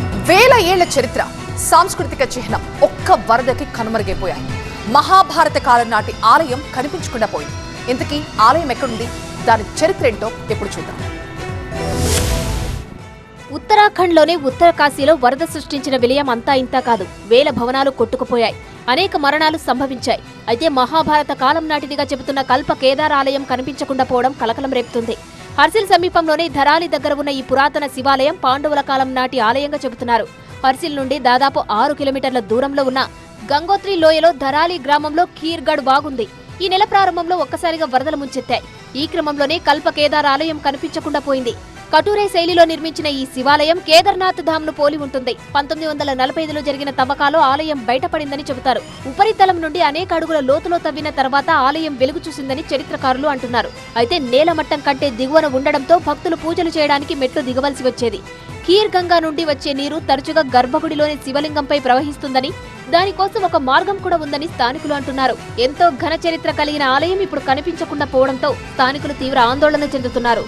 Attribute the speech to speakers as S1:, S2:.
S1: వేల ఏళ్ళ చరిత్ర సాంస్కృతిక చిహ్నం ఒక్క వరదకి కనుమరుగైపోయాయి. మహాభారత కాలం నాటి ఆలయం కనిపించకుండా పోయింది. ఇంతకీ ఆలయం ఎక్కడుంది? దాని చరిత్ర ఏంటో ఇప్పుడు చూద్దాం.
S2: ఉత్తరాఖండ్లోని ఉత్తరకాశీలో వరద సృష్టించిన విలయం అంతా ఇంతా కాదు. వేల భవనాలు కొట్టుకుపోయాయి. అనేక మరణాలు సంభవించాయి. అయితే మహాభారత కాలం నాటిదిగా చెబుతున్న కల్ప కేదార్ ఆలయం కనిపించకుండా పోవడం కలకలం రేపుతుంది. హర్సిల్ సమీపంలోని ధరాలి దగ్గర ఉన్న ఈ పురాతన శివాలయం పాండవుల కాలం నాటి ఆలయంగా చెబుతున్నారు. హర్సిల్ నుండి దాదాపు ఆరు కిలోమీటర్ల దూరంలో ఉన్న గంగోత్రి లోయలో ధరాలి గ్రామంలో ఖీర్గఢ్ బాగుంది ఈ నెల ప్రారంభంలో ఒక్కసారిగా వరదలు ముంచెత్తాయి. ఈ క్రమంలోనే కల్ప కేదార్ ఆలయం కనిపించకుండా పోయింది. కటూరే శైలిలో నిర్మించిన ఈ శివాలయం కేదార్నాథ్ ధామ్ను పోలి ఉంటుంది. పంతొమ్మిది వందల నలభై ఐదులో జరిగిన తవ్వకాలో ఆలయం బయటపడిందని చెబుతారు. ఉపరితలం నుండి అనేక అడుగుల లోతులో తవ్విన తర్వాత ఆలయం వెలుగు చూసిందని చరిత్రకారులు అంటున్నారు. అయితే నేలమట్టం కంటే దిగువన ఉండడంతో భక్తులు పూజలు చేయడానికి మెట్లు దిగవలసి వచ్చేది. ఖీర్ గంగా నుండి వచ్చే నీరు తరచుగా గర్భగుడిలోని శివలింగంపై ప్రవహిస్తుందని దానికోసం ఒక మార్గం కూడా ఉందని స్థానికులు అంటున్నారు. ఎంతో ఘన చరిత్ర కలిగిన ఆలయం ఇప్పుడు కనిపించకుండా పోవడంతో స్థానికులు తీవ్ర ఆందోళన చెందుతున్నారు.